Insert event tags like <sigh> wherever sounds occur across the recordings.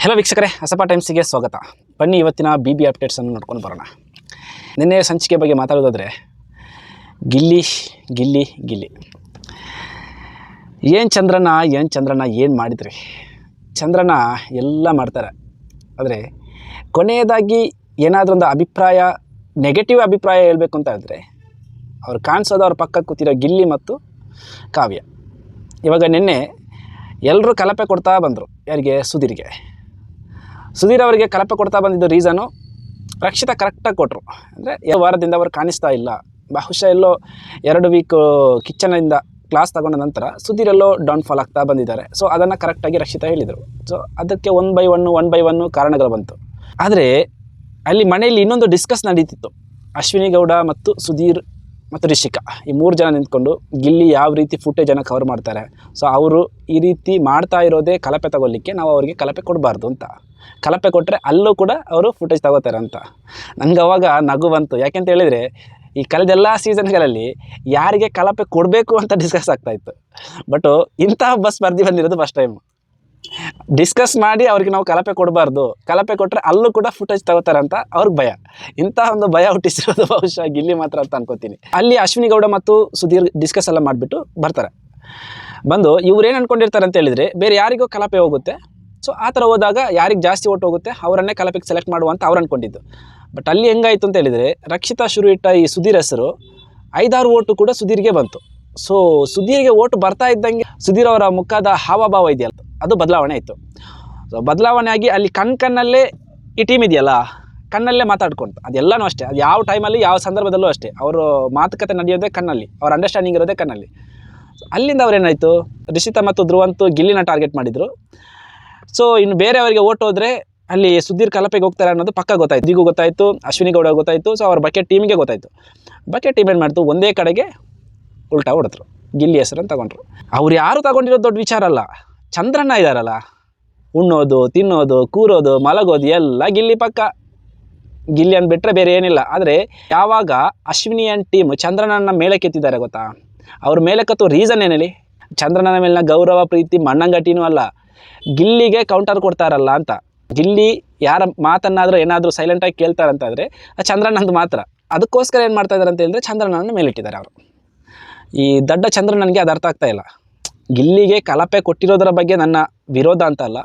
Hello ವೀಕ್ಷಕರೇ, ಹೊಸಪಾ ಟೈಮ್ಸಿಗೆ ಸ್ವಾಗತ. ಬನ್ನಿ ಇವತ್ತಿನ ಬಿ ಬಿ ಅಪ್ಡೇಟ್ಸನ್ನು ನೋಡ್ಕೊಂಡು ಬರೋಣ. ನಿನ್ನೆ ಸಂಚಿಕೆ ಬಗ್ಗೆ ಮಾತಾಡೋದಾದರೆ, ಗಿಲ್ಲಿ ಗಿಲ್ಲಿ ಗಿಲ್ಲಿ. ಏನು ಚಂದ್ರನ ಏನು ಚಂದ್ರನ, ಏನು ಮಾಡಿದ್ರಿ? ಚಂದ್ರನ ಎಲ್ಲ ಮಾಡ್ತಾರೆ. ಆದರೆ, ಕೊನೆಯದಾಗಿ ಏನಾದರೂ ಒಂದು ಅಭಿಪ್ರಾಯ ನೆಗೆಟಿವ್ ಅಭಿಪ್ರಾಯ ಹೇಳಬೇಕು ಅಂತ ಹೇಳಿದ್ರೆ ಅವ್ರು ಕಾಣಿಸೋದು ಅವ್ರ ಪಕ್ಕ ಕೂತಿರೋ ಗಿಲ್ಲಿ ಮತ್ತು ಕಾವ್ಯ. ಇವಾಗ ನಿನ್ನೆ ಎಲ್ಲರೂ ಕಲಪೆ ಕೊಡ್ತಾ ಬಂದರು, ಯಾರಿಗೆ? ಸುಧೀರ್ಗೆ. ಸುಧೀರ್ ಅವರಿಗೆ ಕಲಪೆ ಕೊಡ್ತಾ ಬಂದಿದ್ದು ರೀಸನು ರಕ್ಷಿತ ಕರೆಕ್ಟಾಗಿ ಕೊಟ್ಟರು ಅಂದರೆ ಎರಡು ವಾರದಿಂದ ಅವರು ಕಾಣಿಸ್ತಾ ಇಲ್ಲ. ಬಹುಶಃ ಎಲ್ಲೋ ಎರಡು ವೀಕು ಕಿಚನಿಂದ ಕ್ಲಾಸ್ ತಗೊಂಡ ನಂತರ ಸುಧೀರ್ ಎಲ್ಲೋ ಡೌನ್ಫಾಲ್ ಆಗ್ತಾ ಬಂದಿದ್ದಾರೆ. ಸೊ ಅದನ್ನು ಕರೆಕ್ಟಾಗಿ ರಕ್ಷಿತ ಹೇಳಿದರು. ಸೊ ಅದಕ್ಕೆ one by one one by one ಕಾರಣಗಳು ಬಂತು. ಆದರೆ, ಅಲ್ಲಿ ಮನೆಯಲ್ಲಿ ಇನ್ನೊಂದು ಡಿಸ್ಕಸ್ ನಡೀತಿತ್ತು. ಅಶ್ವಿನಿ ಗೌಡ ಮತ್ತು ಸುಧೀರ್ ಮತ್ತು ರಿಷಿಕಾ. ಈ ಮೂರು ಜನ ನಿಂತ್ಕೊಂಡು ಗಿಲ್ಲಿ ಯಾವ ರೀತಿ ಫುಟೇಜನ್ನು ಕವರ್ ಮಾಡ್ತಾರೆ. ಸೊ ಅವರು ಈ ರೀತಿ ಮಾಡ್ತಾ ಇರೋದೇ ಕಲಪೆ ತಗೊಳ್ಳಿಕ್ಕೆ ನಾವು ಅವರಿಗೆ ಕಲಪೆ ಕೊಡಬಾರ್ದು ಅಂತ. ಕಲಪೆ ಕೊಟ್ಟರೆ ಅಲ್ಲೂ ಕೂಡ ಅವರು ಫುಟೇಜ್ ತಗೋತಾರೆ ಅಂತ. ನನಗೆ ಅವಾಗ ನಗು ಬಂತು. ಯಾಕೆಂತ ಹೇಳಿದರೆ, ಈ ಕಳೆದೆಲ್ಲ ಸೀಸನ್ಗಳಲ್ಲಿ ಯಾರಿಗೆ ಕಲಪೆ ಕೊಡಬೇಕು ಅಂತ ಡಿಸ್ಕಸ್ ಆಗ್ತಾಯಿತ್ತು ಬಟ್ ಇಂತಹ ಬಸ್ ಸ್ಪರ್ಧಿ ಬಂದಿರೋದು ಫಸ್ಟ್ ಟೈಮು ಡಿಸ್ಕಸ್ ಮಾಡಿ ಅವ್ರಿಗೆ ನಾವು ಕಲಪೆ ಕೊಡಬಾರ್ದು. ಕಲಪೆ ಕೊಟ್ಟರೆ ಅಲ್ಲೂ ಕೂಡ ಫುಟೇಜ್ ಅಂತ ಅವ್ರಿಗೆ ಭಯ. ಇಂತಹ ಒಂದು ಭಯ ಹುಟ್ಟಿಸಿರೋದು <laughs> ಬಹುಶಃ ಗಿಲ್ಲಿ ಮಾತ್ರ ಅಂತ ಅನ್ಕೋತೀನಿ. ಅಲ್ಲಿ ಅಶ್ವಿನಿ ಗೌಡ ಮತ್ತು ಸುಧೀರ್ ಡಿಸ್ಕಸ್ ಎಲ್ಲ ಮಾಡಿಬಿಟ್ಟು ಬರ್ತಾರೆ. ಬಂದು ಇವ್ರು ಏನು ಅನ್ಕೊಂಡಿರ್ತಾರೆ ಅಂತ ಹೇಳಿದರೆ ಬೇರೆ ಯಾರಿಗೋ ಕಲಪೆ ಹೋಗುತ್ತೆ. ಸೊ ಆ ಥರ ಹೋದಾಗ ಯಾರಿಗೆ ಜಾಸ್ತಿ ಓಟ್ ಹೋಗುತ್ತೆ ಅವರನ್ನೇ ಕಲಪೆಗೆ ಸೆಲೆಕ್ಟ್ ಮಾಡುವಂತ ಅವ್ರು ಅನ್ಕೊಂಡಿದ್ದು. ಬಟ್ ಅಲ್ಲಿ ಹೆಂಗಾಯಿತು ಅಂತ ಹೇಳಿದರೆ ರಕ್ಷಿತಾ ಶುರು ಇಟ್ಟ ಈ ಸುಧೀರ್ ಹೆಸರು ಐದಾರು ಓಟು ಕೂಡ ಸುಧೀರ್ಗೆ ಬಂತು. ಸೊ ಸುಧೀರ್ಗೆ ಓಟು ಬರ್ತಾ ಇದ್ದಂಗೆ ಸುಧೀರ್ ಅವರ ಮುಖದ ಹಾವಭಾವ ಇದೆಯಲ್ಲ. ಅದು ಬದಲಾವಣೆ ಇತ್ತು ಸೊ ಬದಲಾವಣೆ ಆಗಿ ಅಲ್ಲಿ ಕಣ್ ಕಣ್ಣಲ್ಲೇ ಈ ಟೀಮ್ ಇದೆಯಲ್ಲ, ಕಣ್ಣಲ್ಲೇ ಮಾತಾಡ್ಕೊಂತ ಅದೆಲ್ಲನೂ ಅಷ್ಟೇ, ಅದು ಯಾವ ಟೈಮಲ್ಲಿ ಯಾವ ಸಂದರ್ಭದಲ್ಲೂ ಅಷ್ಟೇ, ಅವರು ಮಾತುಕತೆ ನಡೆಯೋದೇ ಕಣ್ಣಲ್ಲಿ, ಅವ್ರ ಅಂಡರ್ಸ್ಟ್ಯಾಂಡಿಂಗ್ ಇರೋದೇ ಕಣ್ಣಲ್ಲಿ. ಅಲ್ಲಿಂದ ಅವ್ರೇನಾಯಿತು ರಿಷಿತಾ ಮತ್ತು ಧ್ರುವಂತು ಗಿಲ್ಲಿನ ಟಾರ್ಗೆಟ್ ಮಾಡಿದರು. ಸೊ ಇನ್ನು ಬೇರೆಯವರಿಗೆ ಓಟ್ ಹೋದರೆ ಅಲ್ಲಿ ಸುಧೀರ್ ಕಲಪೆಗೆ ಹೋಗ್ತಾರೆ ಅನ್ನೋದು ಪಕ್ಕ ಗೊತ್ತಾಯ್ತು ಈಗೂ ಗೊತ್ತಾಯಿತು, ಅಶ್ವಿನಿ ಗೌಡ ಗೊತ್ತಾಯಿತು ಸೊ ಅವ್ರ ಬಕೆಟ್ ಟೀಮಿಗೆ ಗೊತ್ತಾಯಿತು. ಬಕೆಟ್ ಟೀಮ್ ಏನು ಮಾಡ್ತು, ಒಂದೇ ಕಡೆಗೆ ಉಲ್ಟಾ ಹೊಡೆದ್ರು, ಗಿಲ್ಲಿ ಹೆಸರನ್ನು ತಗೊಂಡ್ರು. ಅವ್ರು ಯಾರು ತಗೊಂಡಿರೋ ದೊಡ್ಡ ವಿಚಾರ ಅಲ್ಲ ಚಂದ್ರಣ್ಣ ಇದ್ದಾರಲ್ಲ ಉಣ್ಣೋದು, ತಿನ್ನೋದು, ಕೂರೋದು, ಮಲಗೋದು ಎಲ್ಲ ಗಿಲ್ಲಿ ಪಕ್ಕ. ಗಿಲ್ಲಿ ಅಂದ್ಬಿಟ್ರೆ ಬೇರೆ ಏನಿಲ್ಲ. ಆದರೆ ಯಾವಾಗ ಅಶ್ವಿನಿ ಆ್ಯಂಡ್ ಟೀಮ್ ಚಂದ್ರನನ್ನ ಮೇಲಕ್ಕೆತ್ತಿದ್ದಾರೆ ಗೊತ್ತಾ? ಅವ್ರ ಮೇಲಕ್ಕತ್ತು ರೀಸನ್ ಏನೇಳಿ ಚಂದ್ರನ ಮೇಲಿನ ಗೌರವ, ಪ್ರೀತಿ ಮಣ್ಣಂಗಟ್ಟಿನೂ ಅಲ್ಲ. ಗಿಲ್ಲಿಗೆ ಕೌಂಟರ್ ಕೊಡ್ತಾರಲ್ಲ ಅಂತ. ಗಿಲ್ಲಿ ಯಾರ ಮಾತನ್ನಾದರೂ ಏನಾದರೂ ಸೈಲೆಂಟಾಗಿ ಕೇಳ್ತಾರಂತಾದರೆ ಆ ಚಂದ್ರನಂದು ಮಾತ್ರ. ಅದಕ್ಕೋಸ್ಕರ ಏನು ಮಾಡ್ತಾ ಇದ್ದಾರೆ ಅಂತ ಹೇಳಿದ್ರೆ ಚಂದ್ರನನ್ನು ಮೇಲಿಟ್ಟಿದ್ದಾರೆ ಅವರು. ಈ ದಡ್ಡ ಚಂದ್ರನನಿಗೆ ಅದು ಅರ್ಥ ಆಗ್ತಾಯಿಲ್ಲ ಗಿಲ್ಲಿಗೆ ಕಲಪೆ ಕೊಟ್ಟಿರೋದರ ಬಗ್ಗೆ ನನ್ನ ವಿರೋಧ ಅಂತ ಅಲ್ಲ.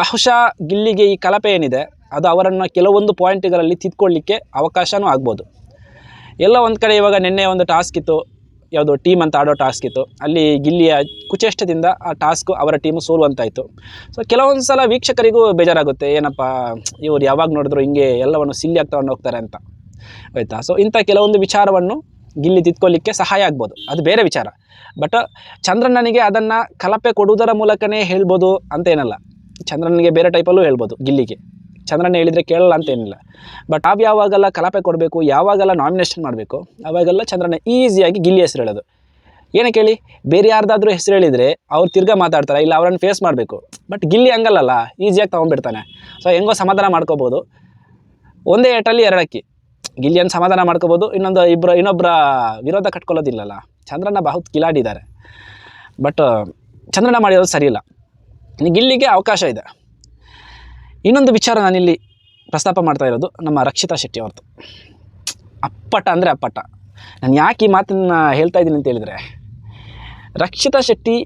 ಬಹುಶಃ ಗಿಲ್ಲಿಗೆ ಈ ಕಲಪೆ ಏನಿದೆ, ಅದು ಅವರನ್ನು ಕೆಲವೊಂದು ಪಾಯಿಂಟ್ಗಳಲ್ಲಿ ತಿದ್ಕೊಳ್ಳಿಕ್ಕೆ ಅವಕಾಶವೂ ಆಗ್ಬೋದು. ಎಲ್ಲ ಒಂದು ಕಡೆ ಇವಾಗ ನಿನ್ನೆ ಒಂದು ಟಾಸ್ಕ್ ಇತ್ತು, ಯಾವುದು ಟೀಮ್ ಅಂತ ಆಡೋ ಟಾಸ್ಕ್ ಇತ್ತು. ಅಲ್ಲಿ ಗಿಲ್ಲಿಯ ಕುಚೇಷ್ಟದಿಂದ ಆ ಟಾಸ್ಕು ಅವರ ಟೀಮು ಸೋಲುವಂತಾಯಿತು. ಸೊ ಕೆಲವೊಂದು ಸಲ ವೀಕ್ಷಕರಿಗೂ ಬೇಜಾರಾಗುತ್ತೆ, ಏನಪ್ಪ, ಇವರು ಯಾವಾಗ ನೋಡಿದ್ರು ಹಿಂಗೆ ಎಲ್ಲವನ್ನು ಸಿಲ್ಲಿ ಆಗ್ತಾ ಹೋಗ್ತಾರೆ ಅಂತ. ಆಯಿತಾ? ಸೊ ಇಂಥ ಕೆಲವೊಂದು ವಿಚಾರವನ್ನು ಗಿಲ್ಲಿ ತಿದ್ಕೊಳ್ಳಿಕ್ಕೆ ಸಹಾಯ ಆಗ್ಬೋದು. ಅದು ಬೇರೆ ವಿಚಾರ. ಬಟ್ ಚಂದ್ರಣ್ಣನಿಗೆ ಅದನ್ನು ಕಲಪೆ ಕೊಡುವುದರ ಮೂಲಕನೇ ಹೇಳ್ಬೋದು ಅಂತ ಏನಲ್ಲ. ಚಂದ್ರನಿಗೆ ಬೇರೆ ಟೈಪಲ್ಲೂ ಹೇಳ್ಬೋದು ಗಿಲ್ಲಿಗೆ. ಚಂದ್ರನ ಹೇಳಿದರೆ ಕೇಳಲ್ಲ ಅಂತ ಏನಿಲ್ಲ. ಬಟ್ ನಾವು ಯಾವಾಗೆಲ್ಲ ಕಲಾಪೆ ಕೊಡಬೇಕು, ಯಾವಾಗೆಲ್ಲ ನಾಮಿನೇಷನ್ ಮಾಡಬೇಕು, ಅವಾಗೆಲ್ಲ ಚಂದ್ರನ ಈಸಿಯಾಗಿ ಗಿಲ್ಲಿ ಹೆಸರು ಹೇಳೋದು. ಏನಕ್ಕೆ ಹೇಳಿ ಬೇರೆ ಯಾರ್ದಾದ್ರೂ ಹೆಸರು ಹೇಳಿದರೆ ಅವ್ರು ತಿರ್ಗಾ ಮಾತಾಡ್ತಾರೆ? ಇಲ್ಲ, ಅವ್ರನ್ನ ಫೇಸ್ ಮಾಡಬೇಕು. ಬಟ್ ಗಿಲ್ಲಿ ಹಂಗಲ್ಲಲ್ಲ ಈಸಿಯಾಗಿ ತೊಗೊಂಡ್ಬಿಡ್ತಾನೆ. ಸೊ ಹೆಂಗೋ ಸಮಾಧಾನ ಮಾಡ್ಕೋಬೋದು. ಒಂದೇ ಏಟಲ್ಲಿ ಎರಡಕ್ಕಿ. ಗಿಲ್ಲಿಯನ್ನು ಸಮಾಧಾನ ಮಾಡ್ಕೋಬೋದು. ಇನ್ನೊಂದು ಇಬ್ಬರು ಇನ್ನೊಬ್ಬರ ವಿರೋಧ ಕಟ್ಕೊಳ್ಳೋದಿಲ್ಲಲ್ಲ. ಚಂದ್ರನ ಬಹುತ್ ಕಿಲಾಡಿದ್ದಾರೆ. ಬಟ್ ಚಂದ್ರನ ಮಾಡಿರೋದು ಸರಿಯಿಲ್ಲ. ಗಿಲ್ಲಿಗೆ ಅವಕಾಶ ಇದೆ. ಇನ್ನೊಂದು ವಿಚಾರ ನಾನಿಲ್ಲಿ ಪ್ರಸ್ತಾಪ ಮಾಡ್ತಾ ಇರೋದು, ನಮ್ಮ ರಕ್ಷಿತಾ ಶೆಟ್ಟಿ ಅವ್ರದ್ದು. ಅಪ್ಪಟ ಅಂದರೆ ಅಪ್ಪಟ. ನಾನು ಯಾಕೆ ಈ ಮಾತನ್ನು ಹೇಳ್ತಾ ಇದ್ದೀನಿ ಅಂತ ಹೇಳಿದರೆ, ರಕ್ಷಿತಾ ಶೆಟ್ಟಿ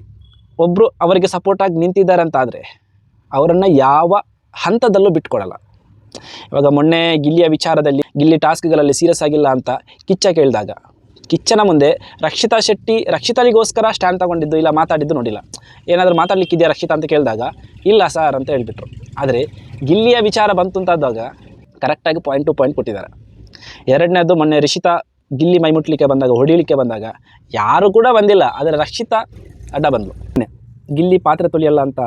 ಒಬ್ಬರು ಅವರಿಗೆ ಸಪೋರ್ಟಾಗಿ ನಿಂತಿದ್ದಾರೆ ಅಂತಾದರೆ, ಅವರನ್ನು ಯಾವ ಹಂತದಲ್ಲೂ ಬಿಟ್ಕೊಡಲ್ಲ. ಇವಾಗ ಮೊನ್ನೆ ಗಿಲ್ಲಿಯ ವಿಚಾರದಲ್ಲಿ ಗಿಲ್ಲಿ ಟಾಸ್ಕ್ಗಳಲ್ಲಿ ಸೀರಿಯಸ್ ಆಗಿಲ್ಲ ಅಂತ ಕಿಚ್ಚ ಕೇಳಿದಾಗ, ಕಿಚ್ಚನ ಮುಂದೆ ರಕ್ಷಿತಾ ಶೆಟ್ಟಿ ರಕ್ಷಿತಾಳಿಗೋಸ್ಕರ ಸ್ಟ್ಯಾಂಡ್ ತಗೊಂಡಿದ್ದು ಇಲ್ಲ ಮಾತಾಡಿದ್ದು ನೋಡಿಲ್ಲ. ಏನಾದರೂ ಮಾತಾಡಲಿಕ್ಕಿದೆಯಾ ರಕ್ಷಿತಾ ಅಂತ ಕೇಳಿದಾಗ, ಇಲ್ಲ ಸರ್ ಅಂತ ಹೇಳಿಬಿಟ್ರು. ಆದರೆ ಗಿಲ್ಲಿಯ ವಿಚಾರ ಬಂತು ಅಂತಾದಾಗ ಕರೆಕ್ಟಾಗಿ ಪಾಯಿಂಟ್ ಟು ಪಾಯಿಂಟ್ ಕೊಟ್ಟಿದ್ದಾರೆ. ಎರಡನೇದು ಮೊನ್ನೆ ರಿಷಿತಾ ಗಿಲ್ಲಿ ಮೈ ಮುಟ್ಲಿಕ್ಕೆ ಬಂದಾಗ, ಹೊಡಿಲಿಕ್ಕೆ ಬಂದಾಗ ಯಾರು ಕೂಡ ಬಂದಿಲ್ಲ, ಆದರೆ ರಕ್ಷಿತಾ ಅಡ್ಡ ಬಂದಳು ಗಿಲ್ಲಿ ಪಾತ್ರೆ ತೊಳಿಯಲ್ಲ ಅಂತ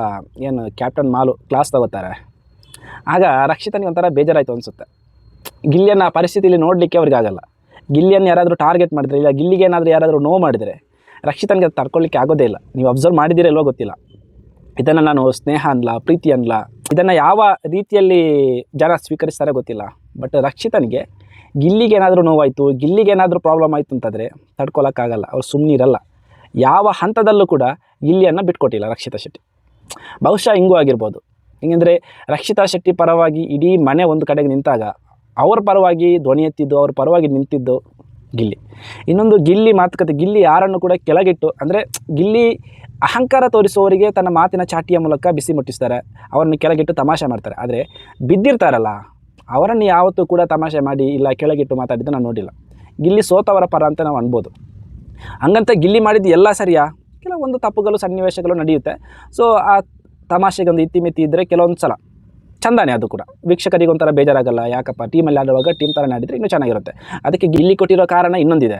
ಏನು ಕ್ಯಾಪ್ಟನ್ ಮಾಲು ಕ್ಲಾಸ್ ತಗೋತಾರೆ. ಆಗ ರಕ್ಷಿತನಿಗೆ ಒಂಥರ ಬೇಜಾರಾಯಿತು ಅನಿಸುತ್ತೆ. ಗಿಲ್ಲಿಯನ್ನು ಆ ಪರಿಸ್ಥಿತಿಯಲ್ಲಿ ನೋಡಲಿಕ್ಕೆ ಅವ್ರಿಗೆ ಆಗಲ್ಲ. ಗಿಲ್ಲಿಯನ್ನು ಯಾರಾದರೂ ಟಾರ್ಗೆಟ್ ಮಾಡಿದ್ರೆ, ಇಲ್ಲ ಗಿಲ್ಲಿಗೆ ಏನಾದರೂ ಯಾರಾದರೂ ನೋವು ಮಾಡಿದರೆ ರಕ್ಷಿತನಿಗೆ ಅದು ತಡ್ಕೊಳ್ಳಿಕ್ಕೆ ಆಗೋದೇ ಇಲ್ಲ. ನೀವು ಅಬ್ಸರ್ವ್ ಮಾಡಿದ್ದೀರಲ್ವೋ ಗೊತ್ತಿಲ್ಲ. ಇದನ್ನು ನಾನು ಸ್ನೇಹ ಅನ್ಲ, ಪ್ರೀತಿ ಅನ್ಲ, ಇದನ್ನು ಯಾವ ರೀತಿಯಲ್ಲಿ ಜನ ಸ್ವೀಕರಿಸ್ತಾರೆ ಗೊತ್ತಿಲ್ಲ. ಬಟ್ ರಕ್ಷಿತನಿಗೆ ಗಿಲ್ಲಿಗೆ ಏನಾದರೂ ನೋವಾಯಿತು ಗಿಲ್ಲಿಗೆ ಏನಾದರೂ ಪ್ರಾಬ್ಲಮ್ ಆಯಿತು ಅಂತಂದರೆ ತಡ್ಕೊಳಕ್ಕಾಗಲ್ಲ ಅವ್ರು ಸುಮ್ಮನೆ ಇರಲ್ಲ. ಯಾವ ಹಂತದಲ್ಲೂ ಕೂಡ ಗಿಲ್ಲಿಯನ್ನು ಬಿಟ್ಕೊಟ್ಟಿಲ್ಲ ರಕ್ಷಿತ ಶೆಟ್ಟಿ. ಬಹುಶಃ ಹಿಂಗೂ ಆಗಿರ್ಬೋದು. ಹೆಂಗಂದರೆ ರಕ್ಷಿತಾ ಶೆಟ್ಟಿ ಪರವಾಗಿ ಇಡೀ ಮನೆ ಒಂದು ಕಡೆಗೆ ನಿಂತಾಗ ಅವ್ರ ಪರವಾಗಿ ಧ್ವನಿ ಎತ್ತಿದ್ದು, ಅವ್ರ ಪರವಾಗಿ ನಿಂತಿದ್ದು ಗಿಲ್ಲಿ. ಇನ್ನೊಂದು ಗಿಲ್ಲಿ ಮಾತುಕತೆ, ಗಿಲ್ಲಿ ಯಾರನ್ನು ಕೂಡ ಕೆಳಗಿಟ್ಟು, ಅಂದರೆ ಗಿಲ್ಲಿ ಅಹಂಕಾರ ತೋರಿಸುವವರಿಗೆ ತನ್ನ ಮಾತಿನ ಚಾಟಿಯ ಮೂಲಕ ಬಿಸಿ ಮುಟ್ಟಿಸ್ತಾರೆ, ಅವರನ್ನು ಕೆಳಗಿಟ್ಟು ತಮಾಷೆ ಮಾಡ್ತಾರೆ. ಆದರೆ ಬಿದ್ದಿರ್ತಾರಲ್ಲ, ಅವರನ್ನು ಯಾವತ್ತೂ ಕೂಡ ತಮಾಷೆ ಮಾಡಿ ಇಲ್ಲ ಕೆಳಗಿಟ್ಟು ಮಾತಾಡಿದ್ದು ನಾನು ನೋಡಿಲ್ಲ. ಗಿಲ್ಲಿ ಸೋತವರ ಪರ ಅಂತ ನಾವು ಅನ್ಬೋದು. ಹಂಗಂತ ಗಿಲ್ಲಿ ಮಾಡಿದ್ದು ಎಲ್ಲ ಸರಿಯಾ? ಕೆಲವೊಂದು ತಪ್ಪುಗಳು, ಸನ್ನಿವೇಶಗಳು ನಡೆಯುತ್ತೆ. ಸೊ ಆ ತಮಾಷೆಗೆ ಒಂದು ಇತಿಮಿತಿ ಇದ್ದರೆ ಕೆಲವೊಂದು ಸಲ ಚಂದಾನೆ ಅದು ಕೂಡ. ವೀಕ್ಷಕರಿಗೆ ಒಂಥರ ಬೇಜಾರಾಗಲ್ಲ. ಯಾಕಪ್ಪ? ಟೀಮಲ್ಲಿ ಆಡುವಾಗ ಟೀಮ್ ಥರ ಆಡಿದರೆ ಇನ್ನೂ ಚೆನ್ನಾಗಿರುತ್ತೆ. ಅದಕ್ಕೆ ಗಿಲ್ಲಿ ಕೊಟ್ಟಿರೋ ಕಾರಣ ಇನ್ನೊಂದಿದೆ.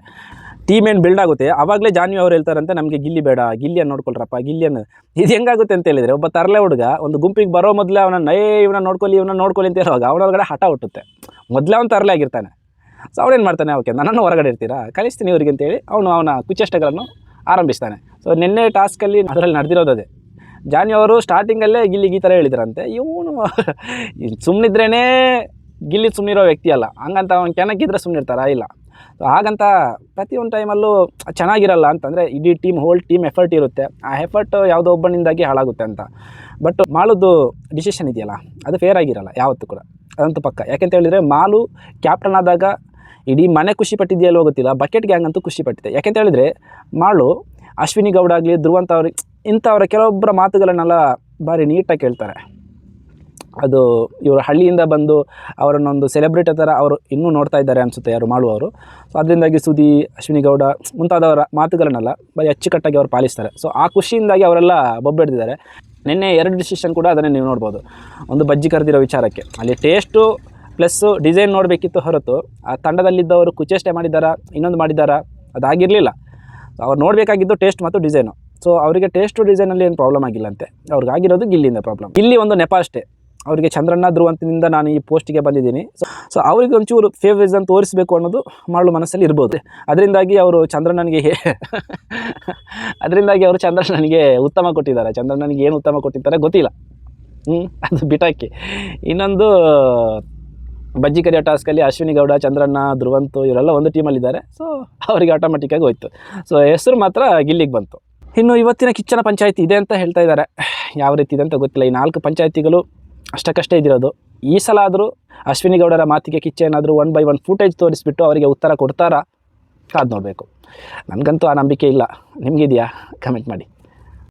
ಟೀಮ್ ಏನು ಬಿಲ್ಡ್ ಆಗುತ್ತೆ? ಆವಾಗಲೇ ಜಾನ್ವಿ ಅವ್ರು ಹೇಳ್ತಾರಂತೆ, ನಮಗೆ ಗಿಲ್ಲಿ ಬೇಡ, ಗಿಲ್ಲಿಯನ್ನು ನೋಡ್ಕೊಳ್ರಪ್ಪ, ಗಿಲ್ಲಿಯನ್ನು. ಇದು ಹೆಂಗಾಗುತ್ತೆ ಅಂತ ಹೇಳಿದರೆ, ಒಬ್ಬ ತರಲೆ ಹುಡುಗ ಒಂದು ಗುಂಪಿಗೆ ಬರೋ ಮೊದಲೇ ಅವನ ಏ, ಇವನ ನೋಡ್ಕೊಳ್ಳಿ ಇವನ ನೋಡ್ಕೊಳ್ಳಿ ಅಂತ ಹೇಳುವಾಗ ಅವನೊಳಗಡೆ ಹಠ ಹುಟ್ಟುತ್ತೆ. ಮೊದಲೇ ಅವನು ತರಲೆ ಆಗಿರ್ತಾನೆ. ಸೊ ಅವನೇನು ಮಾಡ್ತಾನೆ ಓಕೆ ನನ್ನನ್ನು ಹೊರಗಡೆ ಇರ್ತೀರಾ? ಕಳಿಸ್ತೀನಿ ಇವ್ರಿಗೆ ಅಂತೇಳಿ ಅವನು ಅವನ ಕುಚೇಷ್ಟಗಳನ್ನು ಆರಂಭಿಸ್ತಾನೆ. ಸೊ ನಿನ್ನೆ ಟಾಸ್ಕಲ್ಲಿ ಅದರಲ್ಲಿ ನಡೆದಿರೋದು ಅದೇ. ಜಾನಿ ಅವರು ಸ್ಟಾರ್ಟಿಂಗಲ್ಲೇ ಗಿಲ್ಲಿಗೆ ಈ ಥರ ಹೇಳಿದ್ರಂತೆ. ಇವನು <laughs> ಸುಮ್ಮನಿದ್ರೇ ಗಿಲ್ಲಿ ಸುಮ್ಮನಿರೋ ವ್ಯಕ್ತಿ ಅಲ್ಲ. ಹಂಗಂತ ಅವ್ನು ಕೆಣಕಿದ್ರೆ ಸುಮ್ಮನಿರ್ತಾರ ಇಲ್ಲ. ಸೊ ಹಾಗಂತ ಪ್ರತಿಯೊಂದು ಟೈಮಲ್ಲೂ ಚೆನ್ನಾಗಿರಲ್ಲ ಅಂತಂದರೆ ಇಡೀ ಟೀಮ್ ಹೋಲ್ ಟೀಮ್ ಎಫರ್ಟ್ ಇರುತ್ತೆ. ಆ ಎಫರ್ಟ್ ಯಾವುದೋ ಒಬ್ಬನಿಂದಾಗಿ ಹಾಳಾಗುತ್ತೆ ಅಂತ. ಬಟ್ ಮಾಡೋದು ಡಿಸಿಷನ್ ಇದೆಯಲ್ಲ, ಅದು ಫೇರ್ ಆಗಿರಲ್ಲ, ಯಾವತ್ತೂ ಕೂಡ. ಅದಂತೂ ಪಕ್ಕ. ಯಾಕೆಂತ ಹೇಳಿದರೆ ಮಾಲು ಕ್ಯಾಪ್ಟನ್ ಆದಾಗ ಇಡೀ ಮನೆ ಖುಷಿ ಪಟ್ಟಿದೆಯಲ್ಲೋ ಗೊತ್ತಿಲ್ಲ ಬಕೆಟ್ ಗ್ಯಾಂಗ್ ಅಂತೂ ಖುಷಿ ಪಟ್ಟಿದೆ. ಯಾಕೆಂತ ಹೇಳಿದರೆ ಮಾಳು ಅಶ್ವಿನಿ ಗೌಡ ಆಗಲಿ ಧ್ರುವಂತ ಅವ್ರಿಗೆ ಇಂಥವರ ಕೆಲವೊಬ್ಬರ ಮಾತುಗಳನ್ನೆಲ್ಲ ಭಾರಿ ನೀಟಾಗಿ ಕೇಳ್ತಾರೆ. ಅದು ಇವರು ಹಳ್ಳಿಯಿಂದ ಬಂದು ಅವರನ್ನೊಂದು ಸೆಲೆಬ್ರಿಟಿ ಥರ ಅವರು ಇನ್ನೂ ನೋಡ್ತಾ ಇದ್ದಾರೆ ಅನಿಸುತ್ತೆ ಯಾರು ಮಾಡುವವರು ಸೊ ಅದರಿಂದಾಗಿ ಸುದಿ ಅಶ್ವಿನಿ ಗೌಡ ಮುಂತಾದವರ ಮಾತುಗಳನ್ನೆಲ್ಲ ಬರೀ ಅಚ್ಚುಕಟ್ಟಾಗಿ ಅವರು ಪಾಲಿಸ್ತಾರೆ. ಸೊ ಆ ಖುಷಿಯಿಂದಾಗಿ ಅವರೆಲ್ಲ ಬೊಬ್ಬೆಡ್ದಿದ್ದಾರೆ. ನಿನ್ನೆ ಎರಡು ಡಿಸಿಷನ್ ಕೂಡ ಅದನ್ನೇ ನೀವು ನೋಡ್ಬೋದು. ಒಂದು ಬಜ್ಜಿ ಕರೆದಿರೋ ವಿಚಾರಕ್ಕೆ. ಅಲ್ಲಿ ಟೇಸ್ಟು ಪ್ಲಸ್ಸು ಡಿಸೈನ್ ನೋಡಬೇಕಿತ್ತು ಹೊರತು, ಆ ತಂಡದಲ್ಲಿದ್ದವರು ಕುಚೇಷ್ಟೆ ಮಾಡಿದ್ದಾರಾ, ಇನ್ನೊಂದು ಮಾಡಿದ್ದಾರಾ, ಅದಾಗಿರಲಿಲ್ಲ. ಅವ್ರು ನೋಡಬೇಕಾಗಿದ್ದು ಟೇಸ್ಟ್ ಮತ್ತು ಡಿಸೈನು ಸೊ ಅವರಿಗೆ ಟೇಸ್ಟು ಡಿಸೈನಲ್ಲಿ ಏನು ಪ್ರಾಬ್ಲಮ್ ಆಗಿಲ್ಲಂತೆ. ಅವ್ರಿಗೆ ಆಗಿರೋದು ಗಿಲ್ಲಿಂದ ಪ್ರಾಬ್ಲಮ್ ಇಲ್ಲಿ ಒಂದು ನೆಪ ಅಷ್ಟೇ. ಅವರಿಗೆ ಚಂದ್ರಣ್ಣ ಧ್ರುವಂತನಿಂದ ನಾನು ಈ ಪೋಸ್ಟಿಗೆ ಬಂದಿದ್ದೀನಿ. ಸೊ ಸೊ ಅವರಿಗೆ ಒಂಚೂರು ಫೇವರಿಸಮ್ ತೋರಿಸಬೇಕು ಅನ್ನೋದು ಮಾಡಲು ಮನಸ್ಸಲ್ಲಿ ಇರ್ಬೋದು. ಅದರಿಂದಾಗಿ ಅವರು ಚಂದ್ರಣ್ಣನಿಗೆ ಅದರಿಂದಾಗಿ ಅವರು ಚಂದ್ರಣ್ಣನಿಗೆ ಉತ್ತಮ ಕೊಟ್ಟಿದ್ದಾರೆ. ಚಂದ್ರಣ್ಣನಿಗೆ ಏನು ಉತ್ತಮ ಕೊಟ್ಟಿದ್ದಾರೆ ಗೊತ್ತಿಲ್ಲ. ಅದು ಬಿಟಾಕಿ ಇನ್ನೊಂದು ಬಜ್ಜಿ ಕರಿಯೋ ಟಾಸ್ಕಲ್ಲಿ ಅಶ್ವಿನಿ ಗೌಡ ಚಂದ್ರಣ್ಣ ಧ್ರುವಂತು ಇವರೆಲ್ಲ ಒಂದು ಟೀಮಲ್ಲಿದ್ದಾರೆ ಸೊ ಅವರಿಗೆ ಆಟೋಮೆಟಿಕ್ಕಾಗಿ ಹೋಯ್ತು. ಸೊ ಹೆಸರು ಮಾತ್ರ ಗಿಲ್ಲಿಗೆ ಬಂತು. ಇನ್ನು ಇವತ್ತಿನ ಕಿಚ್ಚನ ಪಂಚಾಯಿತಿ ಇದೆ ಅಂತ ಹೇಳ್ತಾ ಇದ್ದಾರೆ. ಯಾವ ರೀತಿ ಇದೆ ಅಂತ ಗೊತ್ತಿಲ್ಲ. ಈ ನಾಲ್ಕು ಪಂಚಾಯಿತಿಗಳು ಅಷ್ಟಕ್ಕಷ್ಟೇ ಇದಿರೋದು. ಈ ಸಲ ಆದರೂ ಅಶ್ವಿನಿ ಗೌಡರ ಮಾತಿಗೆ ಕಿಚ್ಚ ಏನಾದರೂ ಒನ್ ಬೈ ಒನ್ ಫೂಟೇಜ್ ತೋರಿಸ್ಬಿಟ್ಟು ಅವರಿಗೆ ಉತ್ತರ ಕೊಡ್ತಾರಾ? ಕಾದು ನೋಡಬೇಕು. ನನಗಂತೂ ಆ ನಂಬಿಕೆ ಇಲ್ಲ. ನಿಮಗಿದೆಯಾ? ಕಮೆಂಟ್ ಮಾಡಿ.